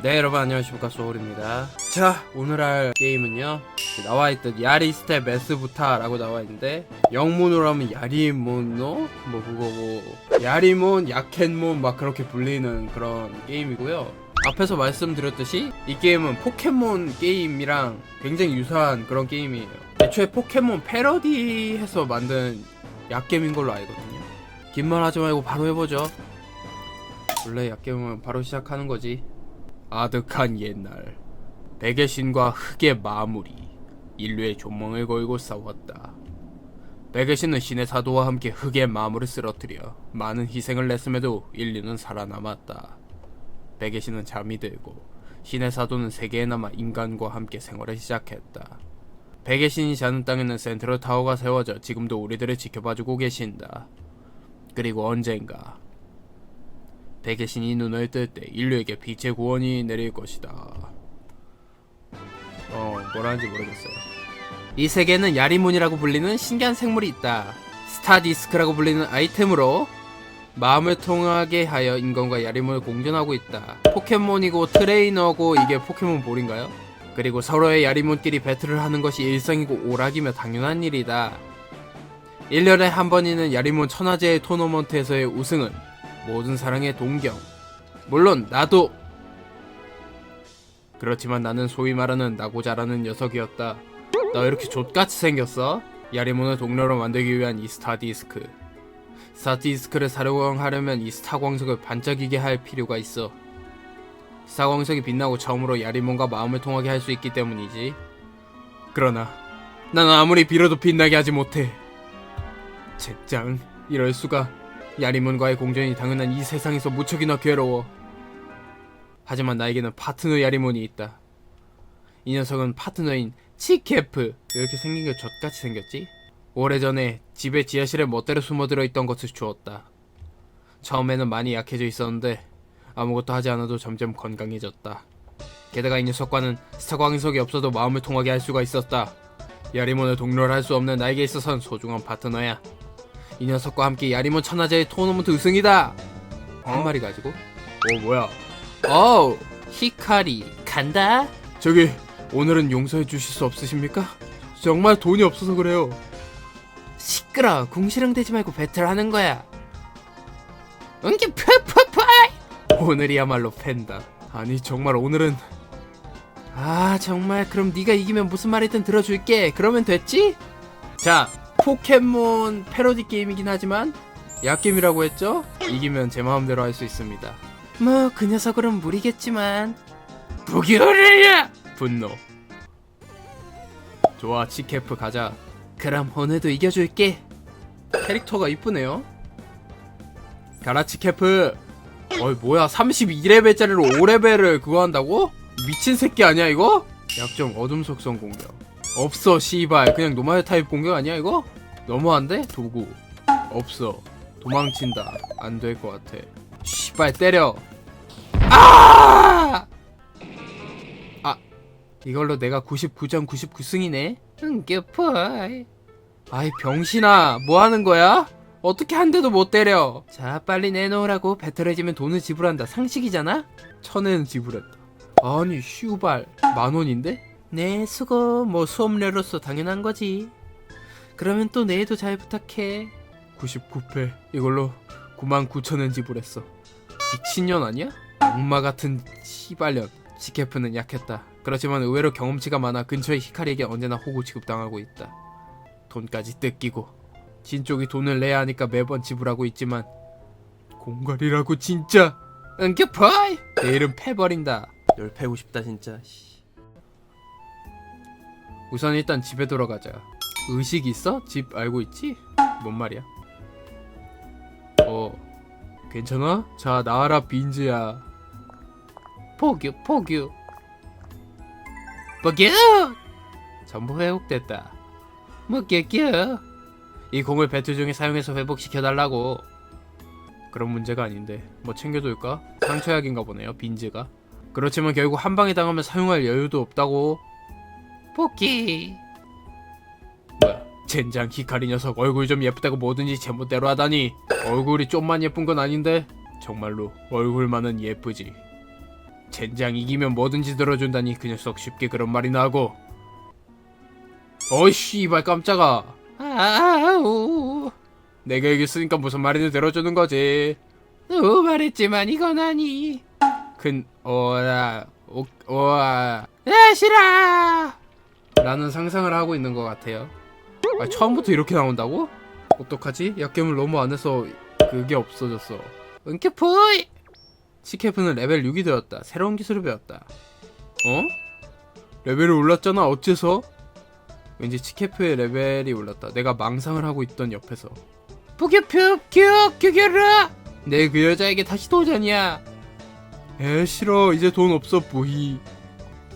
네 여러분 안녕하십니까. 소울입니다. 자 오늘 할 게임은요. 나와있던 야리스테 메스부타 라고 나와있는데 영문으로 하면 야리몬노? 뭐 그거고 야리몬 야켄몬 막 그렇게 불리는 그런 게임이고요. 앞에서 말씀드렸듯이 이 게임은 포켓몬 게임이랑 굉장히 유사한 그런 게임이에요. 애초에 포켓몬 패러디해서 만든 약겜인 걸로 알거든요. 긴 말 하지 말고 바로 해보죠. 원래 약겜은 바로 시작하는 거지 아득한 옛날 백의 신과 흑의 마무리 인류의 존망을 걸고 싸웠다. 백의 신은 신의 사도와 함께 흑의 마물을 쓰러뜨려 많은 희생을 냈음에도 인류는 살아남았다. 백의 신은 잠이 들고 신의 사도는 세계에 남아 인간과 함께 생활을 시작했다. 백의 신이 자는 땅에는 센트럴 타워가 세워져 지금도 우리들을 지켜봐주고 계신다. 그리고 언젠가 백의 신이 눈을 뜰 때 인류에게 빛의 구원이 내릴 것이다. 어, 뭐라는지 모르겠어요. 이 세계에는 야리몬이라고 불리는 신기한 생물이 있다. 스타디스크라고 불리는 아이템으로 마음을 통하게 하여 인간과 야리몬을 공존하고 있다. 포켓몬이고 트레이너고 이게 포켓몬 볼인가요? 그리고 서로의 야리몬끼리 배틀을 하는 것이 일상이고 오락이며 당연한 일이다. 1년에 한 번이는 야리몬 천하제의 토너먼트에서의 우승은 모든 사랑의 동경. 물론 나도. 그렇지만 나는 소위 말하는 나고 자라는 녀석이었다. 나왜 이렇게 족같이 생겼어? 야리몬을 동료로 만들기 위한 이 스타디스크. 스타디스크를 사용하려면 이 스타광석을 반짝이게 할 필요가 있어. 스타광석이 빛나고 처음으로 야리몬과 마음을 통하게 할 수 있기 때문이지. 그러나 나는 아무리 빌어도 빛나게 하지 못해. 젠장 이럴 수가. 야리몬과의 공존이 당연한 이 세상에서 무척이나 괴로워. 하지만 나에게는 파트너 야리몬이 있다. 이 녀석은 파트너인 치케프. 왜 이렇게 생긴 게 젖같이 생겼지? 오래전에 집에 지하실에 멋대로 숨어들어 있던 것을 주었다. 처음에는 많이 약해져 있었는데 아무것도 하지 않아도 점점 건강해졌다. 게다가 이 녀석과는 스타 광석이 없어도 마음을 통하게 할 수가 있었다. 야리몬을 동료를 할 수 없는 나에게 있어선 소중한 파트너야. 이 녀석과 함께 야리몬 천하제의 토너먼트 우승이다. 한 마리 가지고? 오 뭐야? 어우 히카리 간다. 저기 오늘은 용서해 주실 수 없으십니까? 정말 돈이 없어서 그래요. 시끄러. 궁시렁 대지 말고 배틀하는 거야. 응기 푸푸푸. 오늘이야말로 팬다. 아니 정말 오늘은 아 정말 그럼 네가 이기면 무슨 말이든 들어줄게. 그러면 됐지? 자 포켓몬 패러디 게임이긴 하지만 약게임이라고 했죠? 이기면 제 마음대로 할 수 있습니다. 뭐 그 녀석으론 무리겠지만 부기오르야 분노. 좋아 치케프 가자. 그럼 오늘도 이겨줄게. 캐릭터가 이쁘네요. 가라 치케프. 어이 뭐야 32레벨짜리로 5레벨을 그거 한다고? 미친 새끼 아니야 이거? 약점 어둠 속성 공격. 없어 씨발 그냥 노말 타입 공격 아니야 이거? 너무한데? 도구 없어 도망친다 안 될 것 같아 씨발 때려 아! 아 이걸로 내가 99.99승이네 응겨파이 아이 병신아 뭐 하는 거야? 어떻게 한 대도 못 때려 자 빨리 내놓으라고 배틀해지면 돈을 지불한다 상식이잖아? 천엔 지불했다 아니 슈발 만원인데? 네, 수고. 뭐 수업료로서 당연한 거지. 그러면 또 내일도 잘 부탁해. 99패. 이걸로 99,000원 지불했어. 미친년 아니야? 악마 같은 시발년. 시케프는 약했다. 그렇지만 의외로 경험치가 많아 근처의 히카리에게 언제나 호구 취급당하고 있다. 돈까지 뜯기고. 진 쪽이 돈을 내야 하니까 매번 지불하고 있지만 공갈이라고 진짜. 응겨파이! 내일은 패버린다. 널 패고 싶다 진짜. 씨. 우선 일단 집에 돌아가자. 의식 있어? 집 알고 있지? 뭔 말이야? 어, 괜찮아? 자, 나와라 빈즈야. 포규, 포규. 포규! 전부 회복됐다. 뭐, 깨끼 이 공을 배틀 중에 사용해서 회복시켜달라고. 그런 문제가 아닌데, 뭐 챙겨둘까? 상처약인가 보네요, 빈즈가. 그렇지만 결국 한 방에 당하면 사용할 여유도 없다고. 뭐야 젠장 히카리 녀석 얼굴 좀 예쁘다고 뭐든지 제멋대로 하다니 얼굴이 좀만 예쁜 건 아닌데 정말로 얼굴만은 예쁘지. 젠장 이기면 뭐든지 들어준다니 그 녀석 쉽게 그런 말이나 하고. 어이씨 이발 깜짝아. 아우. 내가 이겼으니까 무슨 말이든 들어주는 거지. 어 말했지만 이건 아니. 근 어라 오, 오아. 야 싫어. 라는 상상을 하고 있는 것 같아요 아, 처음부터 이렇게 나온다고? 어떡하지? 약겜을 너무 안 해서 그게 없어졌어. 은캐푸이! 시케프는 레벨 6이 되었다. 새로운 기술을 배웠다. 어? 레벨이 올랐잖아 어째서? 왠지 치케프의 레벨이 올랐다. 내가 망상을 하고 있던 옆에서. 부규표 규 규규르 내그 여자에게 다시 도전이야. 에 싫어. 이제 돈 없어 보이.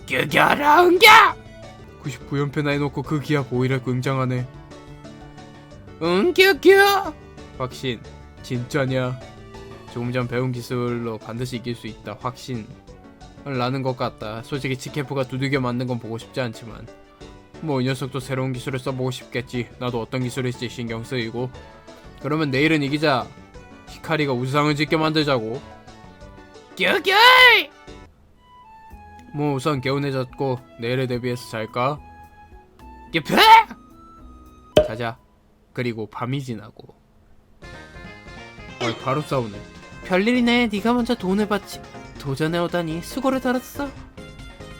규규르 은겨 99연패나 해놓고 그 기합 오히려 굉장하네. 은규규 확신. 진짜냐? 조금 전 배운 기술로 반드시 이길 수 있다. 확신. 라는 것 같다. 솔직히 치케프가 두들겨 맞는 건 보고 싶지 않지만. 뭐 이 녀석도 새로운 기술을 써보고 싶겠지. 나도 어떤 기술일지 신경 쓰이고. 그러면 내일은 이기자. 히카리가 우상을 짓게 만들자고. 뀨뀨 뭐 우선 개운해졌고 내일에 대비해서 잘까? 예페! 자자 그리고 밤이 지나고. 아 바로 싸우네. 별일이네. 네가 먼저 돈을 받지. 도전해 오다니 수고를 달았어.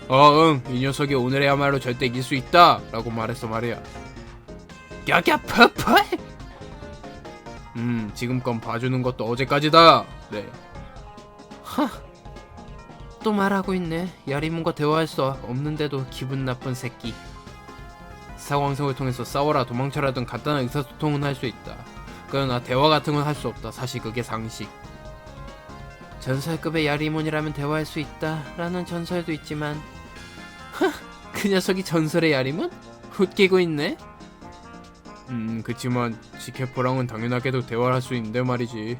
어 응 이 녀석이 오늘이야말로 절대 이길 수 있다! 라고 말했어 말이야. 야야 퍼퍼 음 지금껏 봐주는 것도 어제까지다! 네 또 말하고 있네. 야리문과 대화할 수 없는데도 기분 나쁜 새끼. 사광성을 통해서 싸워라 도망쳐라 등 간단한 의사소통은 할 수 있다. 그러나 대화 같은 건 할 수 없다. 사실 그게 상식. 전설급의 야리문이라면 대화할 수 있다라는 전설도 있지만 그 녀석이 전설의 야리문? 웃기고 있네? 음 그치만 지케포랑은 당연하게도 대화를 할 수 있는데 말이지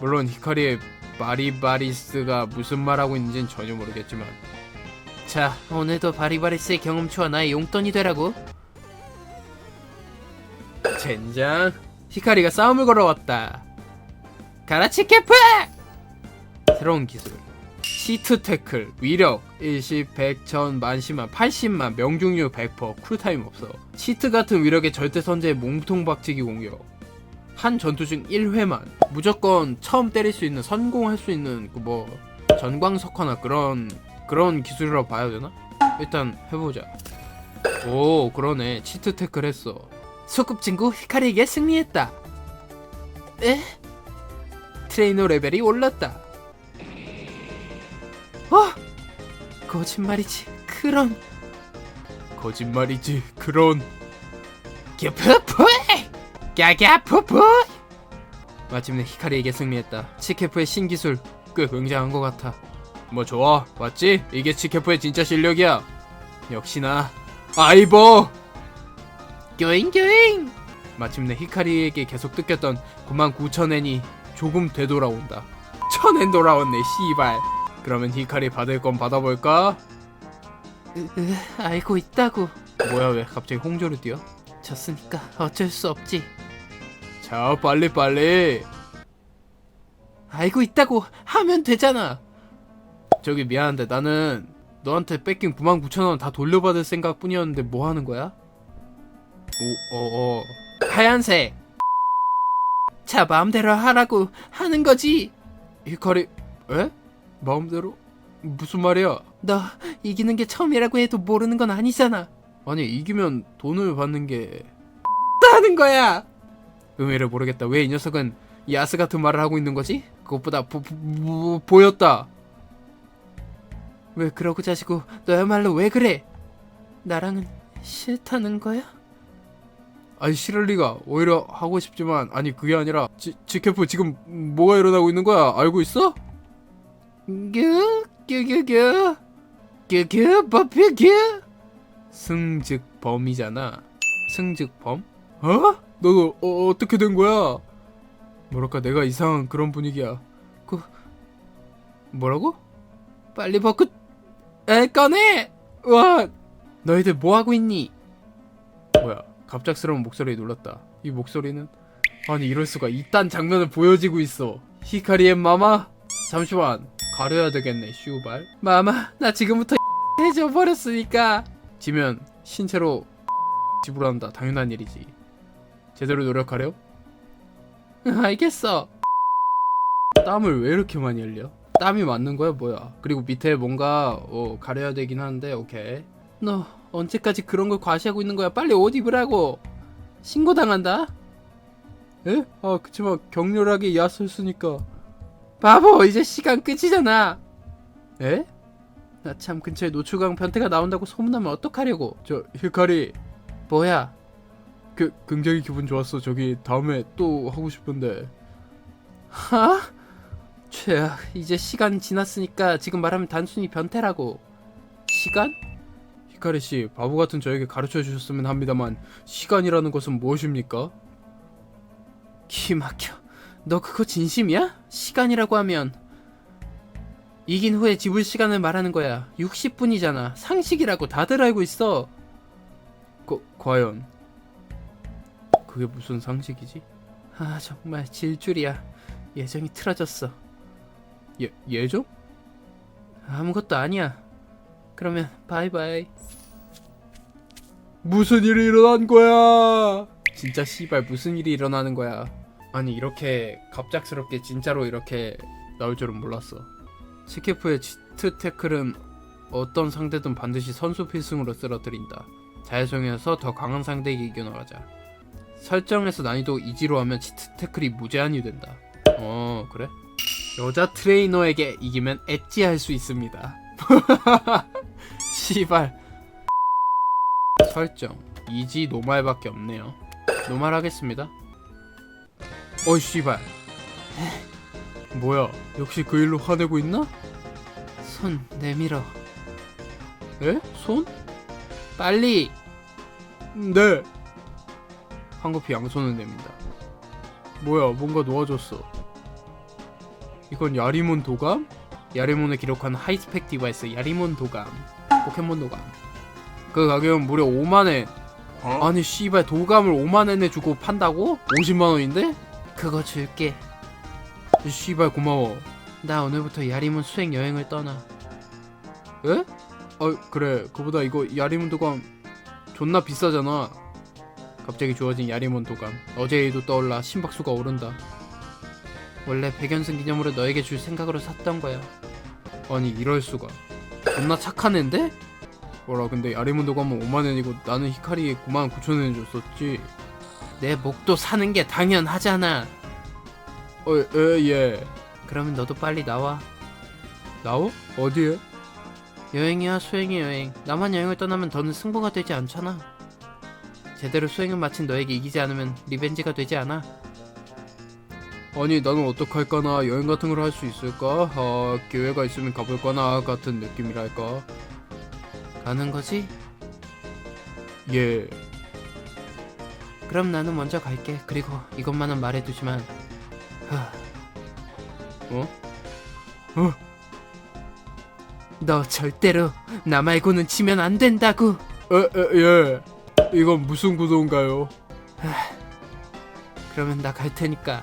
물론 히카리의 바리바리스가 무슨 말하고 있는지는 전혀 모르겠지만. 자 오늘도 바리바리스의 경험치와 나의 용돈이 되라고? 젠장 히카리가 싸움을 걸어왔다. 가라치 캐프! 새로운 기술. 시트 태클 위력 일십 백천 만십만 팔십만 명중률 100% 쿨타임 없어. 시트 같은 위력의 절대 선제의 몸통 박치기 공격 한 전투 중 1회만 무조건 처음 때릴 수 있는 성공할 수 있는 그 뭐 전광석화나 그런 그런 기술이라고 봐야 되나? 일단 해보자. 오 그러네 치트 태클 했어. 소꿉 친구 히카리에게 승리했다. 에? 트레이너 레벨이 올랐다. 어? 거짓말이지. 그런 거짓말이지. 그런 기프프 갸갸푸푸! 마침내 히카리에게 승리했다. 치케프의 신기술 꽤 굉장한 것 같아. 뭐 좋아 맞지? 이게 치케프의 진짜 실력이야. 역시나 아이버 교잉교잉! 마침내 히카리에게 계속 뜯겼던 99,000엔이 조금 되돌아온다. 1000엔 돌아왔네 씨발. 그러면 히카리 받을 건 받아볼까? 으, 으, 알고 있다고. 뭐야 왜 갑자기 홍조를 띄어? 졌으니까 어쩔 수 없지 자 빨리 빨리 알고 있다고 하면 되잖아 저기 미안한데 나는 너한테 뺏긴 99,000원 다 돌려받을 생각뿐이었는데 뭐 하는 거야? 오, 어, 어. 하얀색 자 마음대로 하라고 하는 거지 히카리 에? 마음대로? 무슨 말이야? 너 이기는 게 처음이라고 해도 모르는 건 아니잖아 아니 이기면 돈을 받는 게 하는 거야 의외로 모르겠다 왜 이 녀석은 야스 같은 말을 하고 있는 거지? 그것보다 보, 보, 보였다 왜 그러고 자시고 너야말로 왜 그래? 나랑은 싫다는 거야? 아니 싫을 리가 오히려 하고 싶지만 아니 그게 아니라 지, 지케프 지금 뭐가 일어나고 있는 거야 알고 있어? 규 규규규 규규 버프규 승즉 범이잖아 승즉 범? 어? 너 어, 어떻게 된 거야? 뭐랄까 내가 이상한 그런 분위기야 그 뭐라고? 빨리 벗고 에 꺼내! 와 너희들 뭐 하고 있니? 뭐야 갑작스러운 목소리에 놀랐다 이 목소리는 아니 이럴 수가 이딴 장면을 보여지고 있어 히카리의 마마? 잠시만 가려야 되겠네 슈발 마마 나 지금부터 해줘 버렸으니까 지면 신체로 지불한다 당연한 일이지 제대로 노력하려? 응, 알겠어. 땀을 왜 이렇게 많이 흘려? 땀이 맞는 거야 뭐야? 그리고 밑에 뭔가 어, 가려야 되긴 하는데 오케이. 너 언제까지 그런 걸 과시하고 있는 거야? 빨리 옷 입으라고! 신고 당한다? 에? 아 그치만 격렬하게 야설수니까. 바보 이제 시간 끝이잖아! 에? 나 참 근처에 노출광 변태가 나온다고 소문나면 어떡하려고? 저 힐카리! 뭐야 그 굉장히 기분 좋았어 저기 다음에 또 하고 싶은데 하? 최악 이제 시간 지났으니까 지금 말하면 단순히 변태라고 시간? 히카리 씨 바보 같은 저에게 가르쳐 주셨으면 합니다만 시간이라는 것은 무엇입니까? 기막혀 너 그거 진심이야? 시간이라고 하면 이긴 후에 지불 시간을 말하는 거야 60분이잖아 상식이라고 다들 알고 있어 거, 과연 그게 무슨 상식이지? 아 정말 질줄이야. 예정이 틀어졌어. 예, 예정? 아무것도 아니야. 그러면 바이바이. 무슨 일이 일어난 거야? 진짜 씨발 무슨 일이 일어나는 거야? 아니 이렇게 갑작스럽게 진짜로 이렇게 나올 줄은 몰랐어. 치케프의 치트 태클은 어떤 상대든 반드시 선수 필승으로 쓰러뜨린다. 자율성이어서 더 강한 상대에게 이겨나가자 설정에서 난이도 이지로 하면 치트 태클이 무제한이 된다. 어 그래? 여자 트레이너에게 이기면 엣지할 수 있습니다. 씨발. 설정. 이지 노말밖에 없네요. 노말 하겠습니다. 어이 씨발. 뭐야? 역시 그 일로 화내고 있나? 손 내밀어. 에? 손? 빨리! 네 황급히 양손을 냅니다. 뭐야 뭔가 놓아졌어. 이건 야리몬 도감? 야리몬을 기록한 하이스펙 디바이스 야리몬 도감. 포켓몬 도감. 그 가격은 무려 5만엔 아니 씨발 도감을 5만엔에 주고 판다고? 50만원인데? 그거 줄게. 씨발 고마워. 나 오늘부터 야리몬 수행 여행을 떠나. 에? 아 그래. 그보다 이거 야리몬 도감 존나 비싸잖아 갑자기 주어진 야리몬 도감 어제 일도 떠올라 심박수가 오른다 원래 백연승 기념으로 너에게 줄 생각으로 샀던 거야 아니 이럴 수가 존나 착한 앤데? 뭐라 근데 야리몬 도감은 5만원이고 나는 히카리에 9만 9천원 줬었지 내 목도 사는 게 당연하잖아 어, 에, 예. 그러면 너도 빨리 나와. 나와? 어디에? 여행이야, 수행의 여행. 나만 여행을 떠나면 더는 승부가 되지 않잖아. 제대로 수행을 마친 너에게 이기지 않으면 리벤지가 되지 않아. 아니, 나는 어떡할까나 여행 같은 걸 할 수 있을까? 아, 기회가 있으면 가볼까나 같은 느낌이랄까. 가는 거지? 예. 그럼 나는 먼저 갈게. 그리고 이것만은 말해두지만 하... 어? 어? 너 절대로 나 말고는 치면 안 된다고. 에, 에, 예. 이건 무슨 구도인가요? 그러면 나 갈 테니까.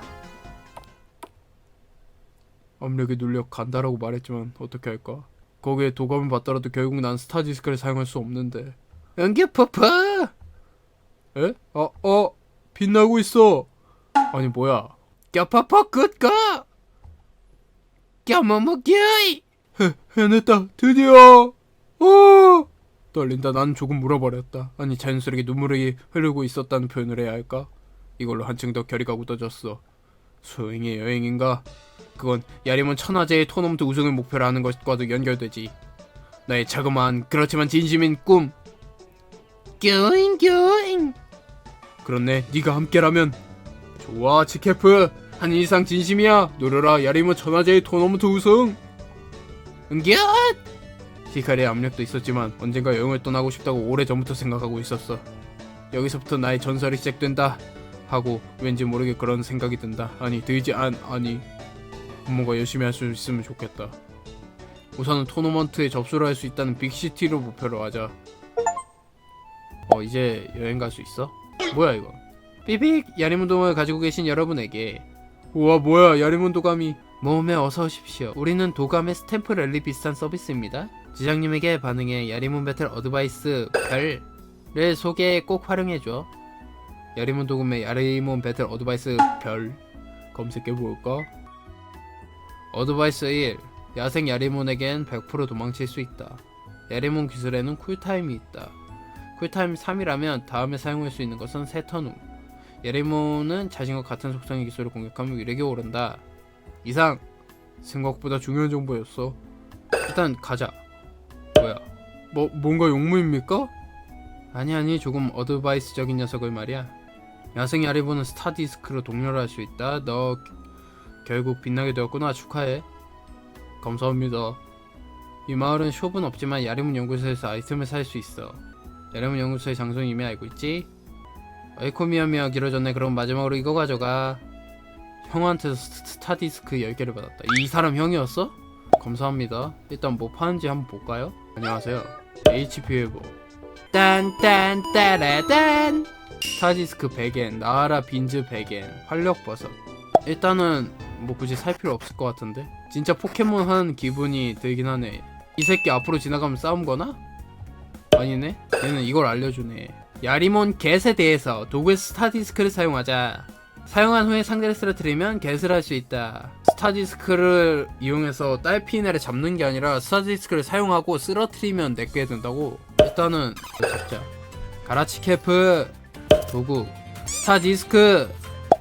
압력에 눌려 간다라고 말했지만 어떻게 할까? 거기에 도감을 받더라도 결국 난 스타디스크를 사용할 수 없는데. 연기 퍼퍼! 에? 어, 어, 빛나고 있어. 아니 뭐야? 껴퍼퍼 굿거 껴머머기이 해냈다 드디어 어 떨린다. 난 조금 물어버렸다. 아니 자연스럽게 눈물이 흐르고 있었다는 표현을 해야 할까? 이걸로 한층 더 결의가 굳어졌어. 수행의 여행인가? 그건 야리몬 천하제의 토너먼트 우승을 목표로 하는 것과도 연결되지. 나의 자그마한 그렇지만 진심인 꿈. 껴잉 껴잉. 그렇네. 네가 함께라면. 좋아 치케프. 한 이상 진심이야. 노려라 야리모 천하제의 토너먼트 우승. 응기엇 히카리의 압력도 있었지만 언젠가 여행을 떠나고 싶다고 오래전부터 생각하고 있었어. 여기서부터 나의 전설이 시작된다 하고 왠지 모르게 그런 생각이 든다. 아니 들지 않 아니. 뭔가 열심히 할 수 있으면 좋겠다. 우선은 토너먼트에 접수를 할 수 있다는 빅시티로 목표로 하자. 어 이제 여행 갈 수 있어? 뭐야 이거? 삐빅! 야리문동을 가지고 계신 여러분에게. 우와 뭐야 야리문 도감이. 모험에 어서 오십시오. 우리는 도감의 스탬프 랠리 비슷한 서비스입니다. 지장님에게 반응해 야리문 배틀 어드바이스 별을 소개에 꼭 활용해줘. 야리문 도금의 야리문 배틀 어드바이스 별 검색해볼까? 어드바이스 1 야생 야리문에겐 100% 도망칠 수 있다. 야리문 기술에는 쿨타임이 있다. 쿨타임 3이라면 다음에 사용할 수 있는 것은 3턴 후. 야리문은 자신과 같은 속성의 기술을 공격하면 위력이 오른다. 이상 생각보다 중요한 정보였어. 일단 가자. 뭐 뭔가 용무입니까? 아니 아니 조금 어드바이스적인 녀석을 말이야. 야생 야리보는 스타디스크로 동료를 할 수 있다. 너 결국 빛나게 되었구나 축하해. 감사합니다. 이 마을은 숍은 없지만 야리문 연구소에서 아이템을 살 수 있어. 야리문 연구소의 장소는 이미 알고 있지? 아이코 미야미야 길어졌네. 그럼 마지막으로 이거 가져가. 형한테서 스- 스타디스크 10개를 받았다. 이 사람 형이었어? 감사합니다. 일단 뭐 파는지 한번 볼까요? 안녕하세요. HP 회복. 딴딴 따라단 스타디스크 100엔, 나하라 빈즈 100엔, 활력버섯. 일단은 뭐 굳이 살 필요 없을 것 같은데? 진짜 포켓몬 하는 기분이 들긴 하네. 이 새끼 앞으로 지나가면 싸움 거나? 아니네? 얘는 이걸 알려주네. 야리몬 겟에 대해서 도구의 스타디스크를 사용하자. 사용한 후에 상대를 쓰러뜨리면 겟을 할 수 있다. 스타디스크를 이용해서 딸피네를 잡는 게 아니라 스타디스크를 사용하고 쓰러뜨리면 내게 된다고. 일단은 잡자. 가라치 캐프 도구 스타디스크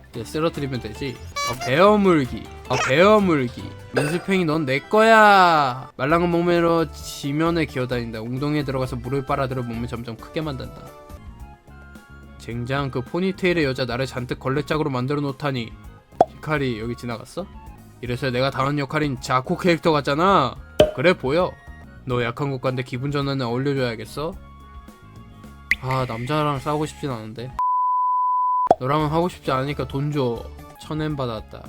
이제 쓰러뜨리면 되지. 아, 베어 물기. 아, 베어 물기. 민수팽이 넌 내 거야. 말랑한 몸매로 지면에 기어다닌다. 웅덩이에 들어가서 물을 빨아들여 몸을 점점 크게 만든다. 쟁장 그 포니테일의 여자 나를 잔뜩 걸레짝으로 만들어 놓다니. 히카리 여기 지나갔어? 이래서 내가 당한 역할인 자코 캐릭터 같잖아. 그래 보여. 너 약한 것 같은데 기분 전환에 어울려줘야겠어? 아 남자랑 싸우고 싶진 않은데. 너랑은 하고 싶지 않으니까 돈 줘. 천엔 받았다.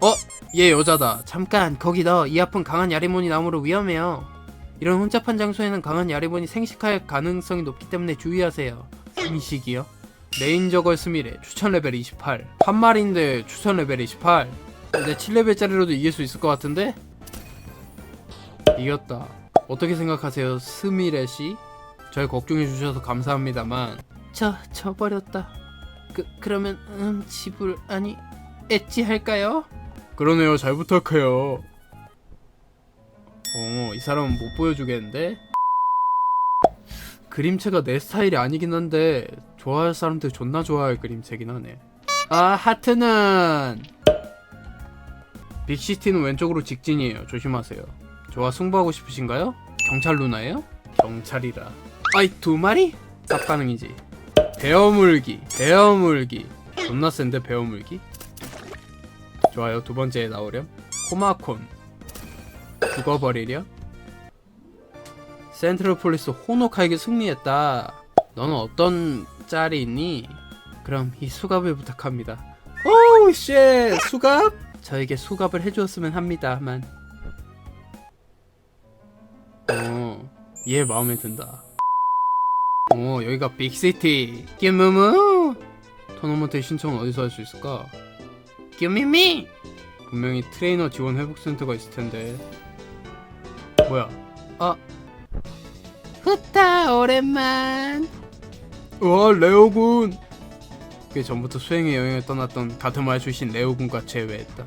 어? 얘 여자다. 잠깐 거기 너이 앞은 강한 야리몬이 나무로 위험해요. 이런 혼잡한 장소에는 강한 야리몬이 생식할 가능성이 높기 때문에 주의하세요. 스미식이요? 메인 저걸 스미래 추천 레벨 28. 한 마리인데 추천 레벨 28. 근데 7레벨짜리로도 이길 수 있을 것 같은데? 이겼다. 어떻게 생각하세요, 스미레 씨? 절 걱정해 주셔서 감사합니다만 저 져버렸다. 그 그러면 음 지불 아니 엣지 할까요? 그러네요. 잘 부탁해요. 어, 이 사람은 못 보여주겠는데? 그림체가 내 스타일이 아니긴 한데 좋아할 사람들 존나 좋아할 그림체긴 하네. 아 하트는 빅시티는 왼쪽으로 직진이에요. 조심하세요. 저와 승부하고 싶으신가요? 경찰 누나예요? 경찰이라. 아이 두 마리? 쌉 가능이지. 베어물기, 베어물기. 존나 센데 베어물기? 좋아요. 두 번째에 나오렴. 코마콘. 죽어버리렴. 센트럴 폴리스 호노카에게 승리했다. 너는 어떤 있니? 그럼 이 수갑을 부탁합니다. 오우 쉣! 수갑? 저에게 수갑을 해주었으면 합니다만. 어, 얘 마음에 든다. 어, 여기가 빅시티. 끼무무. 토너먼트 신청은 어디서 할 수 있을까? 끼미미. 분명히 트레이너 지원 회복 센터가 있을 텐데. 뭐야? 아. 후타 오랜만. 와 레오군. 꽤 전부터 수행의 여행을 떠났던 다트마을 출신 레오군과 재회했다.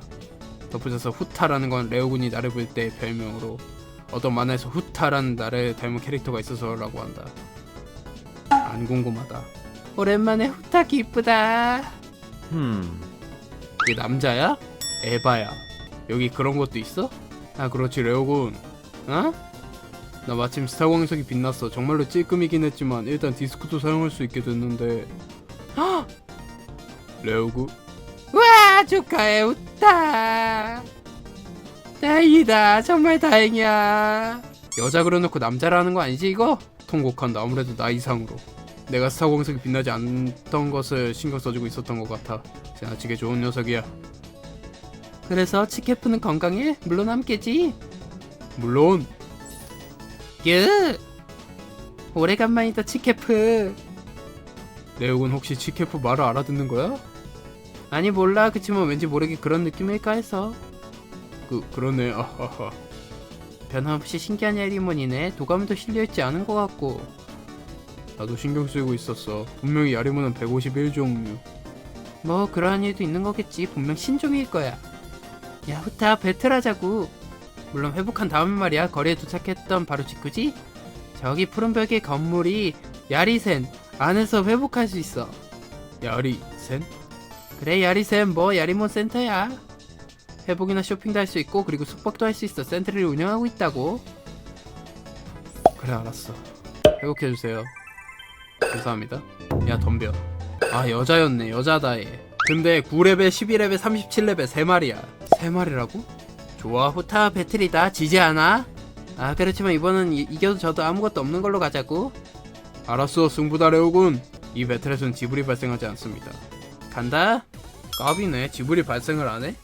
덧붙여서 후타라는 건 레오군이 나를 볼 때의 별명으로 어떤 만화에서 후타라는 나를 닮은 캐릭터가 있어서라고 한다. 안 궁금하다. 오랜만에 후타 기쁘다. Hmm. 이게 남자야? 에바야. 여기 그런 것도 있어? 아 그렇지 레오군. 어? 나 마침 스타 광석이 빛났어. 정말로 찔끔이긴 했지만 일단 디스크도 사용할 수 있게 됐는데. 헉! 레오군. 와 축하해 우타. 다행이다. 정말 다행이야. 여자 그려놓고 남자라는 거 아니지 이거? 통곡한다. 아무래도 나 이상으로. 내가 스타 광석이 빛나지 않던 것을 신경 써주고 있었던 것 같아. 지나치게 좋은 녀석이야. 그래서 치케프는 건강해? 물론 함께지. 물론. 유. 오래간만이다 치케프. 레오군 혹시 치케프 말을 알아듣는 거야? 아니 몰라. 그치만 왠지 모르게 그런 느낌일까 해서. 그 그러네. 아하하. 변함없이 신기한 야리몬이네. 도감도 실려있지 않은 것 같고. 나도 신경 쓰이고 있었어. 분명히 야리몬은 151종류. 뭐 그러한 일도 있는 거겠지. 분명 신종일 거야. 야 후타 배틀하자고 물론 회복한 다음에 말이야 거리에 도착했던 바로 직후지? 저기 푸른 벽의 건물이 야리센 안에서 회복할 수 있어. 야리센? 그래 야리센 뭐 야리몬 센터야. 회복이나 쇼핑도 할 수 있고 그리고 숙박도 할 수 있어. 센터를 운영하고 있다고. 그래 알았어. 회복해주세요. 감사합니다. 야 덤벼. 아 여자였네. 여자다 얘 근데 9레벨 12레벨 37레벨 3마리야. 3마리라고? 좋아. 후타 배틀이다. 지지 않아? 아 그렇지만 이번은 이, 이겨도 저도 아무것도 없는 걸로 가자고. 알았어. 승부다 레오군. 이 배틀에선 지불이 발생하지 않습니다. 간다. 까비네. 지불이 발생을 안 해?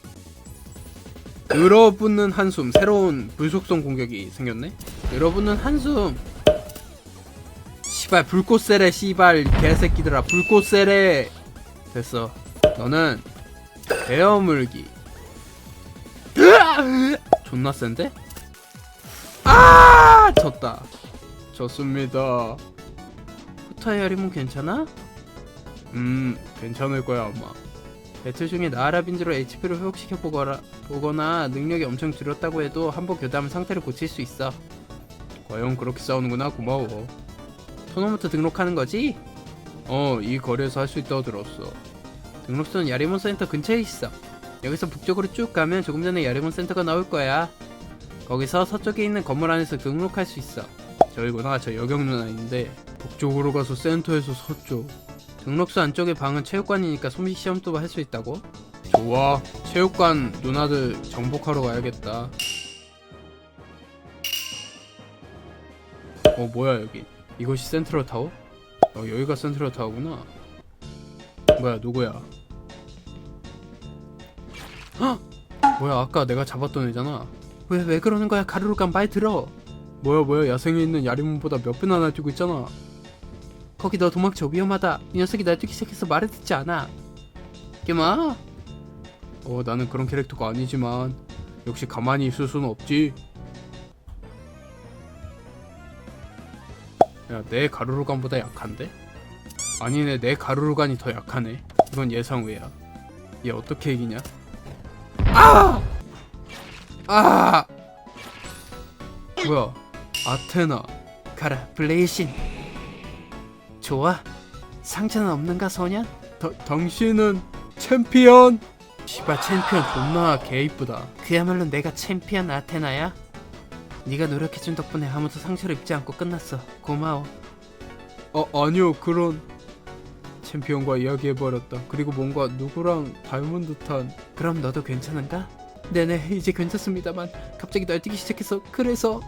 늘어붙는 한숨. 새로운 불속성 공격이 생겼네. 늘어붙는 한숨. 시발 불꽃 세례 시발. 개새끼들아 불꽃 세례. 됐어. 너는 베어물기. 으아! 존나 센데? 아! 졌다. 졌습니다. 후타의 야림은 괜찮아? 음 괜찮을 거야 아마. 배틀 중에 나아라빈즈로 HP를 회복시켜 보거나, 보거나 능력이 엄청 줄었다고 해도 한 번 교대하면 상태를 고칠 수 있어. 과연 그렇게 싸우는구나 고마워. 토너먼트 등록하는 거지? 어이 거리에서 할 수 있다고 들었어. 등록소는 야리몬 센터 근처에 있어 여기서 북쪽으로 쭉 가면 조금 전에 야리몬 센터가 나올 거야. 거기서 서쪽에 있는 건물 안에서 등록할 수 있어. 저기구나 저 여경 누나 있는데 북쪽으로 가서 센터에서 서쪽. 등록소 안쪽에 방은 체육관이니까 솜씨 시험도 할 수 있다고? 좋아. 체육관 누나들 정복하러 가야겠다. 어 뭐야 여기? 이것이 센트럴 타워? 어 여기가 센트럴 타워구나. 뭐야 누구야 헉! 뭐야 아까 내가 잡았던 애잖아. 왜 왜 그러는 거야? 가루루간 말 들어. 뭐야 뭐야 야생에 있는 야리몬보다 몇 배나 날뛰고 있잖아. 거기 너 도망쳐 위험하다. 이 녀석이 날뛰기 시작해서 말을 듣지 않아. 깨마? 어 나는 그런 캐릭터가 아니지만 역시 가만히 있을 수는 없지. 야 내 가루루간보다 약한데? 아니네 내 가루루간이 더 약하네. 이건 예상 외야. 얘 어떻게 이기냐 아! 아! 뭐야? 아테나 가라 블레이신. 좋아. 상처는 없는가 소년? 다, 당신은 챔피언! 씨발 챔피언 존나 개 이쁘다. 그야말로 내가 챔피언 아테나야? 네가 노력해준 덕분에 아무도 상처를 입지 않고 끝났어. 고마워. 어 아니요 그런 챔피언과 이야기해버렸다. 그리고 뭔가 누구랑 닮은 듯한. 그럼 너도 괜찮은가? 네네 이제 괜찮습니다만 갑자기 날뛰기 시작해서 그래서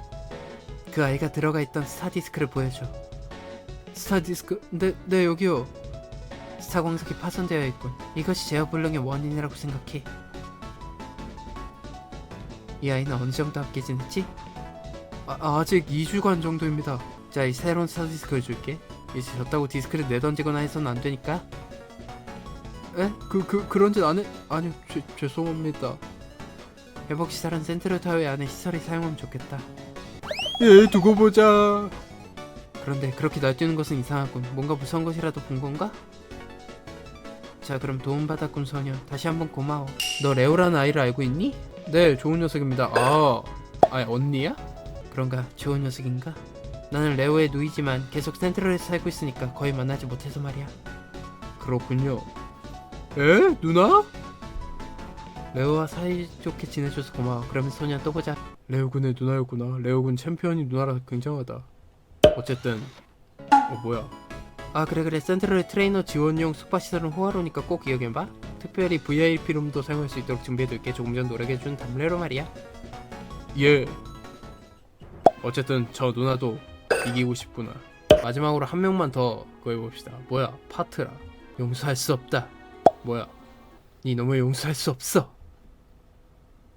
그 아이가 들어가 있던 스타디스크를 보여줘. 스타디스크 네, 네 여기요. 스타 광석이 파손되어 있군. 이것이 제어불능의 원인이라고 생각해. 이 아이는 어느 정도 함께 지냈지? 아, 아직 2주간 정도입니다. 자 이 새로운 스타디스크를 줄게 이제 졌다고 디스크를 내던지거나 해서는 안 되니까 에? 그, 그, 그런 짓 안 해? 아니요 죄, 죄송합니다 회복 시설은 센트럴 타워의 안에 시설이 사용하면 좋겠다 예 두고 보자 그런데 그렇게 날뛰는 것은 이상하군. 뭔가 무서운 것이라도 본 건가? 자, 그럼 도움받았군 소녀. 다시 한번 고마워. 너 레오라는 아이를 알고 있니? 네 좋은 녀석입니다 아 아니 언니야? 그런가? 좋은 녀석인가? 나는 레오의 누이지만 계속 센트럴에서 살고 있으니까 거의 만나지 못해서 말이야. 그렇군요 에? 누나? 레오와 사이좋게 지내줘서 고마워. 그러면 소녀 또 보자. 레오군의 누나였구나 레오군 챔피언이 누나라 굉장하다 어쨌든 어 뭐야 아 그래 그래 센트럴의 트레이너 지원용 숙박시설은 호화로니까 꼭 기억해봐. 특별히 VIP 룸도 사용할 수 있도록 준비해둘게. 조금 전 노력해준 담레로 말이야. 예. 어쨌든 저 누나도 이기고 싶구나. 마지막으로 한 명만 더 구해봅시다. 뭐야? 파트라. 용서할 수 없다. 뭐야? 네 놈을 용서할 수 없어.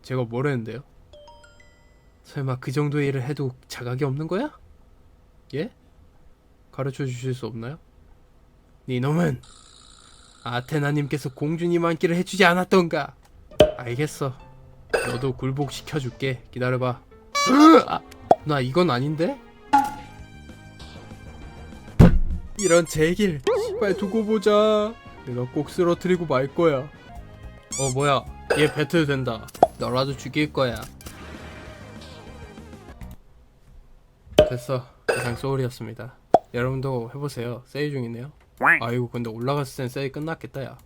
제가 뭘 했는데요? 설마 그 정도의 일을 해도 자각이 없는 거야? 예? 가르쳐 주실 수 없나요? 네 놈은 아테나님께서 공주님 안기를 해주지 않았던가 알겠어 너도 굴복시켜줄게 기다려봐 아, 나 이건 아닌데? 이런 제길. 씨발 두고 보자. 내가 꼭 쓰러뜨리고 말 거야. 어 뭐야. 얘 배틀 된다. 너라도 죽일 거야. 됐어. 이상 소울이었습니다. 여러분도 해보세요. 세일 중이네요. 아이고 근데 올라갔을 땐 세일 끝났겠다 야